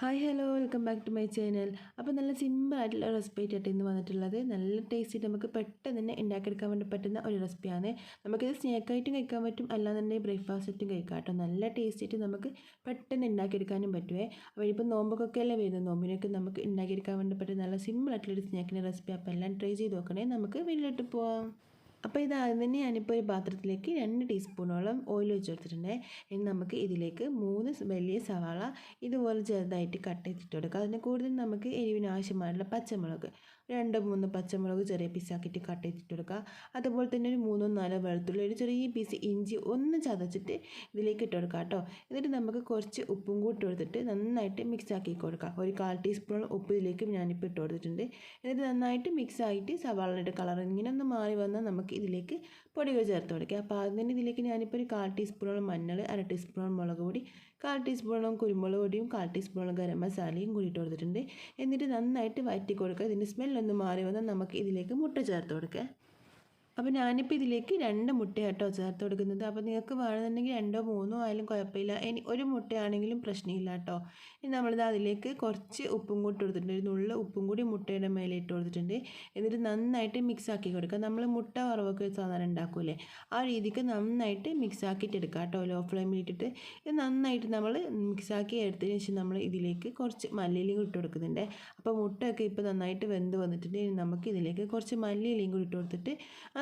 Hi hello welcome back to my channel അപ്പോൾ നല്ല simple ആയിട്ടുള്ള റെസിപ്പി ആയിട്ട് ഇന്ന് വന്നിട്ടുള്ളത്. നല്ല ടേസ്റ്റി നമുക്ക് പെട്ടെന്ന് തന്നെ ഉണ്ടാക്കിയെടുക്കാൻ വേണ്ടി പറ്റുന്ന ഒരു റെസിപ്പിയാണ് നമുക്കിത് സ്നാക്കായിട്ടും കഴിക്കാൻ പറ്റും. അല്ലാന്നുണ്ടെങ്കിൽ ബ്രേക്ക്ഫാസ്റ്റായിട്ടും കഴിക്കാം കേട്ടോ. നല്ല ടേസ്റ്റ് ആയിട്ട് നമുക്ക് പെട്ടെന്ന് ഉണ്ടാക്കിയെടുക്കാനും പറ്റുമേ അപ്പോൾ ഇപ്പോൾ നോമ്പൊക്കെ അല്ലേ വരുന്നത്? നോമ്പിനൊക്കെ നമുക്ക് ഉണ്ടാക്കിയെടുക്കാൻ വേണ്ടി പറ്റുന്ന നല്ല സിമ്പിൾ ആയിട്ടുള്ളൊരു സ്നാക്കിന്റെ റെസിപ്പി അപ്പോൾ എല്ലാം ട്രൈ ചെയ്ത് നോക്കണേ. നമുക്ക് വീട്ടിലോട്ട് പോവാം. അപ്പോൾ ഇത് ആദ്യം തന്നെ ഞാനിപ്പോൾ ഒരു പാത്രത്തിലേക്ക് രണ്ട് ടീസ്പൂണോളം ഓയിൽ ഒഴിച്ച് കൊടുത്തിട്ടുണ്ട് ഇനി നമുക്ക് ഇതിലേക്ക് മൂന്ന് വലിയ സവാള ഇതുപോലെ ചെറുതായിട്ട് കട്ട് ചെയ്തിട്ട് കൊടുക്കുക അതിന് കൂടുതൽ നമുക്ക് എരിവിന് ആവശ്യമായിട്ടുള്ള പച്ചമുളക് രണ്ട് മൂന്ന് പച്ചമുളക് ചെറിയ പീസാക്കിയിട്ട് കട്ട് ചെയ്തിട്ട് കൊടുക്കുക. അതുപോലെ തന്നെ ഒരു മൂന്നോ നാലോ വെളുത്തുള്ളി ഒരു ചെറിയ പീസ് ഇഞ്ചി ഒന്ന് ചതച്ചിട്ട് ഇതിലേക്ക് ഇട്ട് കൊടുക്കുക കേട്ടോ. എന്നിട്ട് നമുക്ക് കുറച്ച് ഉപ്പും കൂട്ടി കൊടുത്തിട്ട് നന്നായിട്ട് മിക്സ് ആക്കി കൊടുക്കുക. ഒരു കാൽ ടീസ്പൂൺ ഉപ്പ് ഇതിലേക്ക് ഞാനിപ്പോൾ ഇട്ട് കൊടുത്തിട്ടുണ്ട്. എന്നിട്ട് നന്നായിട്ട് മിക്സ് ആയിട്ട് സവാളയുടെ കളർ ഇങ്ങനെ ഒന്ന് മാറി വന്നാൽ നമുക്ക് നമുക്ക് ഇതിലേക്ക് പൊടികൾ ചേർത്ത് കൊടുക്കുക അപ്പോൾ ആദ്യം തന്നെ ഇതിലേക്ക് ഞാനിപ്പോൾ ഒരു കാൽ ടീസ്പൂണോളം മഞ്ഞൾ അര ടീസ്പൂണോളം മുളക് പൊടി കാൽ ടീസ്പൂണോളം കുരുമുളക് പൊടിയും കാൽ ടീസ്പൂണോളം ഗരം മസാലയും കൂടി ഇട്ട് കൊടുത്തിട്ടുണ്ട്. എന്നിട്ട് നന്നായിട്ട് വഴറ്റി കൊടുക്കുക. ഇതിന്റെ സ്മെല്ലൊന്ന് മാറി വന്നാൽ നമുക്ക് ഇതിലേക്ക് മുട്ട ചേർത്ത് കൊടുക്കുക അപ്പോൾ ഞാനിപ്പോൾ ഇതിലേക്ക് രണ്ട് മുട്ട കേട്ടോ ചേർത്ത് കൊടുക്കുന്നത്. അപ്പോൾ നിങ്ങൾക്ക് വേണമെന്നുണ്ടെങ്കിൽ രണ്ടോ മൂന്നോ ആയാലും കുഴപ്പമില്ല. ഇനി ഒരു മുട്ടയാണെങ്കിലും പ്രശ്നമില്ല കേട്ടോ ഇനി നമ്മളിത് അതിലേക്ക് കുറച്ച് ഉപ്പും കൂടി കൊടുത്തിട്ടുണ്ട്. ഒരു നുള്ള ഉപ്പും കൂടി മുട്ടയുടെ മേലെ ഇട്ട് കൊടുത്തിട്ടുണ്ട്. എന്നിട്ട് നന്നായിട്ട് മിക്സ് ആക്കി കൊടുക്കുക. നമ്മൾ മുട്ട വറവൊക്കെ സാധാരണ ഉണ്ടാക്കൂലേ ആ രീതിക്ക് നന്നായിട്ട് മിക്സ് ആക്കിയിട്ട് എടുക്കുക കേട്ടോ. ലോ ഫ്ലെയിമിൽ ഇട്ടിട്ട് ഇത് നന്നായിട്ട് നമ്മൾ മിക്സ് ആക്കി എടുത്തതിന് ശേഷം നമ്മൾ ഇതിലേക്ക് കുറച്ച് മല്ലിയിലയും ഇട്ട് കൊടുക്കുന്നുണ്ട്. അപ്പോൾ മുട്ടയൊക്കെ ഇപ്പോൾ നന്നായിട്ട് വെന്ത് വന്നിട്ടുണ്ട്. നമുക്ക് ഇതിലേക്ക് കുറച്ച് മല്ലിയിലും കൂടി ഇട്ട് കൊടുത്തിട്ട്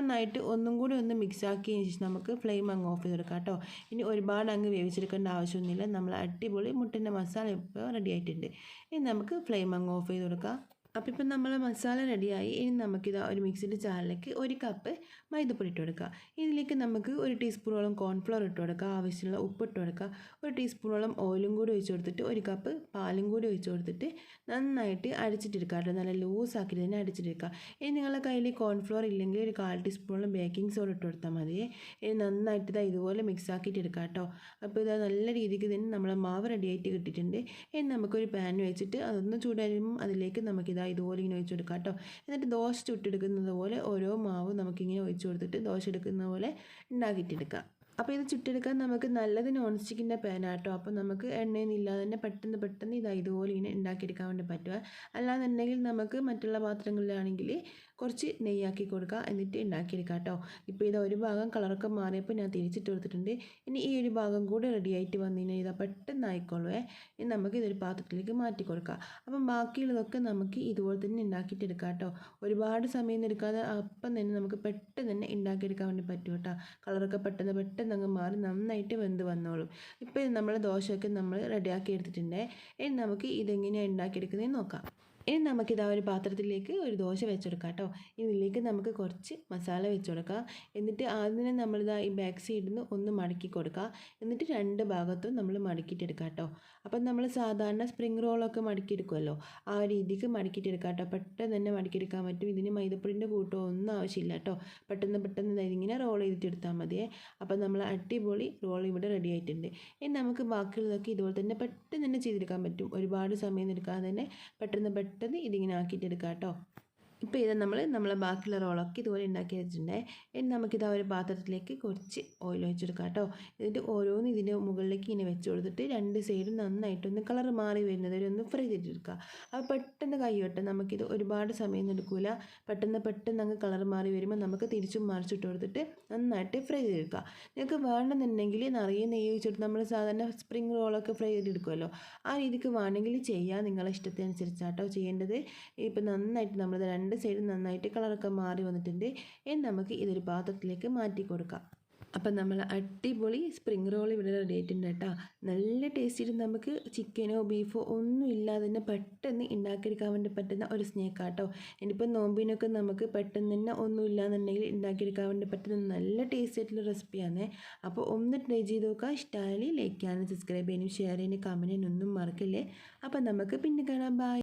നന്നായിട്ട് ഒന്നും കൂടി ഒന്ന് മിക്സ് ആക്കിയതിന് ശേഷം നമുക്ക് ഫ്ലെയിം അങ്ങ് ഓഫ് ചെയ്ത് കൊടുക്കാം കേട്ടോ. ഇനി ഒരുപാട് അങ്ങ് വേവിച്ചെടുക്കേണ്ട ആവശ്യമൊന്നുമില്ല. നമ്മൾ അടിപൊളി മുട്ടിന്റെ മസാല ഇപ്പോൾ റെഡി ആയിട്ടുണ്ട്. ഇനി നമുക്ക് ഫ്ലെയിം അങ്ങ് ഓഫ് ചെയ്ത് കൊടുക്കാം അപ്പോൾ ഇപ്പം നമ്മൾ മസാല റെഡിയായി. ഇനി നമുക്കിത് ഒരു മിക്സിന്റെ ചാറിലേക്ക് ഒരു കപ്പ് മൈദപ്പൊടി ഇട്ട് കൊടുക്കുക ഇതിലേക്ക് നമുക്ക് ഒരു ടീസ്പൂണോളം കോൺഫ്ലവർ ഇട്ട് കൊടുക്കുക ആവശ്യമുള്ള ഉപ്പ് ഇട്ട് കൊടുക്കുക ഒരു ടീസ്പൂണോളം ഓയിലും കൂടി ഒഴിച്ച് കൊടുത്തിട്ട് ഒരു കപ്പ് പാലും കൂടി ഒഴിച്ച് കൊടുത്തിട്ട് നന്നായിട്ട് അടിച്ചിട്ടെടുക്കുക കേട്ടോ. നല്ല ലൂസാക്കിയിട്ട് തന്നെ അടിച്ചിട്ടെടുക്കുക ഇനി നിങ്ങളുടെ കയ്യിൽ കോൺഫ്ലവർ ഇല്ലെങ്കിൽ ഒരു കാൽ ടീസ്പൂണോളം ബേക്കിംഗ് സോഡ ഇട്ട് കൊടുത്താൽ മതി. ഇനി നന്നായിട്ട് ഇതാ ഇതുപോലെ മിക്സ് ആക്കിയിട്ട് എടുക്കുക കേട്ടോ. അപ്പോൾ ഇത് നല്ല രീതിക്ക് തന്നെ നമ്മളെ മാവ് റെഡിയായിട്ട് കിട്ടിയിട്ടുണ്ട്. ഇനി നമുക്കൊരു പാൻ വെച്ചിട്ട് അതൊന്ന് ചൂടാകുമ്പോൾ അതിലേക്ക് നമുക്കിതാ ഇതുപോലെ ഇങ്ങനെ ഒഴിച്ചു കൊടുക്കാം കേട്ടോ. എന്നിട്ട് ദോശ ചുട്ടെടുക്കുന്നത് പോലെ ഓരോ മാവ് നമുക്കിങ്ങനെ ഒഴിച്ചു കൊടുത്തിട്ട് ദോശ എടുക്കുന്ന പോലെ ഉണ്ടാക്കിയിട്ടെടുക്കാം. അപ്പോൾ ഇത് ചുട്ടെടുക്കാൻ നമുക്ക് നല്ലത് നോൺ സ്റ്റിക്കിന്റെ പാനാട്ടോ അപ്പോൾ നമുക്ക് എണ്ണയൊന്നും ഇല്ലാതെ തന്നെ പെട്ടെന്ന് പെട്ടെന്ന് ഇത് ഇതുപോലെ ഇങ്ങനെ ഉണ്ടാക്കിയെടുക്കാൻ വേണ്ടി പറ്റുക. അല്ലാന്നുണ്ടെങ്കിൽ നമുക്ക് മറ്റുള്ള പാത്രങ്ങളിലാണെങ്കിൽ കുറച്ച് നെയ്യാക്കി കൊടുക്കുക എന്നിട്ട് ഉണ്ടാക്കിയെടുക്കാം കേട്ടോ ഇപ്പോൾ ഇത് ഒരു ഭാഗം കളറൊക്കെ മാറിയപ്പോൾ ഞാൻ തിരിച്ചിട്ട് കൊടുത്തിട്ടുണ്ട്. ഇനി ഈ ഒരു ഭാഗം കൂടെ റെഡി ആയിട്ട് വന്നു കഴിഞ്ഞാൽ ഇതാ പെട്ടെന്ന് ആയിക്കോളുവേ ഇനി നമുക്ക് ഇതൊരു പാത്രത്തിലേക്ക് മാറ്റി കൊടുക്കുക അപ്പം ബാക്കിയുള്ളതൊക്കെ നമുക്ക് ഇതുപോലെ തന്നെ ഉണ്ടാക്കിയിട്ട് എടുക്കാം കേട്ടോ ഒരുപാട് സമയം എടുക്കാതെ അപ്പം തന്നെ നമുക്ക് പെട്ടെന്ന് തന്നെ ഉണ്ടാക്കിയെടുക്കാൻ വേണ്ടി പറ്റും കേട്ടോ കളറൊക്കെ പെട്ടെന്ന് പെട്ടെന്ന് അങ്ങ് മാറി നന്നായിട്ട് വെന്ത് വന്നോളും. ഇപ്പോൾ നമ്മൾ ദോശയൊക്കെ നമ്മൾ റെഡിയാക്കി എടുത്തിട്ടുണ്ട്. ഇനി നമുക്ക് ഇതെങ്ങനെയാണ് ഉണ്ടാക്കിയെടുക്കുന്നതെന്ന് നോക്കാം. ഇനി നമുക്കിതാ ഒരു പാത്രത്തിലേക്ക് ഒരു ദോശ വെച്ചെടുക്കാം കേട്ടോ. ഇതിലേക്ക് നമുക്ക് കുറച്ച് മസാല വെച്ച് കൊടുക്കാം എന്നിട്ട് ആദ്യം നമ്മളിതാ ഈ ബാക്ക് സൈഡിൽ നിന്ന് ഒന്ന് മടക്കി കൊടുക്കുക എന്നിട്ട് രണ്ട് ഭാഗത്തും നമ്മൾ മടക്കിയിട്ടെടുക്കാം കേട്ടോ. അപ്പം നമ്മൾ സാധാരണ സ്പ്രിങ് റോളൊക്കെ മടക്കിയെടുക്കുമല്ലോ ആ രീതിക്ക് മടക്കിയിട്ടെടുക്കാം കേട്ടോ. പെട്ടെന്ന് തന്നെ മടക്കിയെടുക്കാൻ പറ്റും. ഇതിന് മൈദപ്പൊടിന്റെ കൂട്ടോ ഒന്നും ആവശ്യമില്ല കേട്ടോ. പെട്ടെന്ന് പെട്ടെന്ന് ഇതിങ്ങനെ റോൾ ചെയ്തിട്ട് എടുത്താൽ മതിയേ. അപ്പം നമ്മൾ അടിപൊളി റോൾ ഇവിടെ റെഡി ആയിട്ടുണ്ട്. ഇനി നമുക്ക് ബാക്കിയുള്ളതൊക്കെ ഇതുപോലെ തന്നെ പെട്ടെന്ന് തന്നെ ചെയ്തെടുക്കാൻ പറ്റും. ഒരുപാട് സമയം എടുക്കാതെ തന്നെ പെട്ടെന്ന് പെട്ടെന്ന് പെട്ടെന്ന് ഇതിങ്ങനെ ആക്കിയിട്ടെടുക്കാം കേട്ടോ ഇപ്പോൾ ഇത് നമ്മൾ നമ്മളെ ബാക്കിയുള്ള റോളൊക്കെ ഇതുപോലെ ഉണ്ടാക്കി വെച്ചിട്ടുണ്ടേ. ഇനി നമുക്കിത് ആ ഒരു പാത്രത്തിലേക്ക് കുറച്ച് ഓയിൽ ഒഴിച്ചെടുക്കാം കേട്ടോ. എന്നിട്ട് ഓരോന്ന് ഇതിന്റെ മുകളിലേക്ക് ഇങ്ങനെ വെച്ച് കൊടുത്തിട്ട് രണ്ട് സൈഡും നന്നായിട്ടൊന്ന് കളർ മാറി വരുന്നത് വരെ ഒന്ന് ഫ്രൈ ചെയ്തെടുക്കുക അപ്പോൾ പെട്ടെന്ന് കൈയോട്ടെ നമുക്കിത് ഒരുപാട് സമയം എടുക്കില്ല പെട്ടെന്ന് പെട്ടെന്ന് അങ്ങ് കളർ മാറി വരുമ്പോൾ നമുക്ക് തിരിച്ചും മറിച്ചിട്ട് കൊടുത്തിട്ട് നന്നായിട്ട് ഫ്രൈ ചെയ്തെടുക്കുക നിങ്ങൾക്ക് വേണമെന്നുണ്ടെങ്കിൽ നിറയെ നെയ്യ് വെച്ചിട്ട് നമ്മൾ സാധാരണ സ്പ്രിങ് റോളൊക്കെ ഫ്രൈ ചെയ്തെടുക്കുമല്ലോ ആ രീതിക്ക് വേണമെങ്കിൽ ചെയ്യാം. നിങ്ങളെ ഇഷ്ടത്തിനനുസരിച്ചാട്ടോ ചെയ്യേണ്ടത്. ഇപ്പം നന്നായിട്ട് നമ്മൾ രണ്ട് രണ്ട് സൈഡും നന്നായിട്ട് കളറൊക്കെ മാറി വന്നിട്ടുണ്ട്. ഇനി നമുക്ക് ഇതൊരു പാത്രത്തിലേക്ക് മാറ്റി കൊടുക്കാം. അപ്പം നമ്മൾ അടിപൊളി സ്പ്രിങ് റോൾ ഇവിടെ റെഡി ആയിട്ടുണ്ട് കേട്ടോ. നല്ല ടേസ്റ്റിൽ നമുക്ക് ചിക്കനോ ബീഫോ ഒന്നും ഇല്ലാതെ തന്നെ പെട്ടെന്ന് ഉണ്ടാക്കിയെടുക്കാൻ വേണ്ടി പറ്റുന്ന ഒരു സ്നേക്കാട്ടോ ഇനിയിപ്പോൾ നോമ്പിനൊക്കെ നമുക്ക് പെട്ടെന്ന് തന്നെ ഒന്നും ഇല്ലാന്നുണ്ടെങ്കിൽ ഉണ്ടാക്കിയെടുക്കാൻ വേണ്ടി പറ്റുന്ന നല്ല ടേസ്റ്റ് ആയിട്ടുള്ള റെസിപ്പിയാണ് അപ്പോൾ ഒന്ന് ട്രൈ ചെയ്ത് നോക്കുക ഇഷ്ടമായി ലൈക്ക് ചെയ്യാനും സബ്സ്ക്രൈബ് ചെയ്യാനും ഷെയർ ചെയ്യാനും കമന്റ് ചെയ്യാനും ഒന്നും മറക്കില്ലേ. അപ്പം നമുക്ക് പിന്നെ കാണാം. ബൈ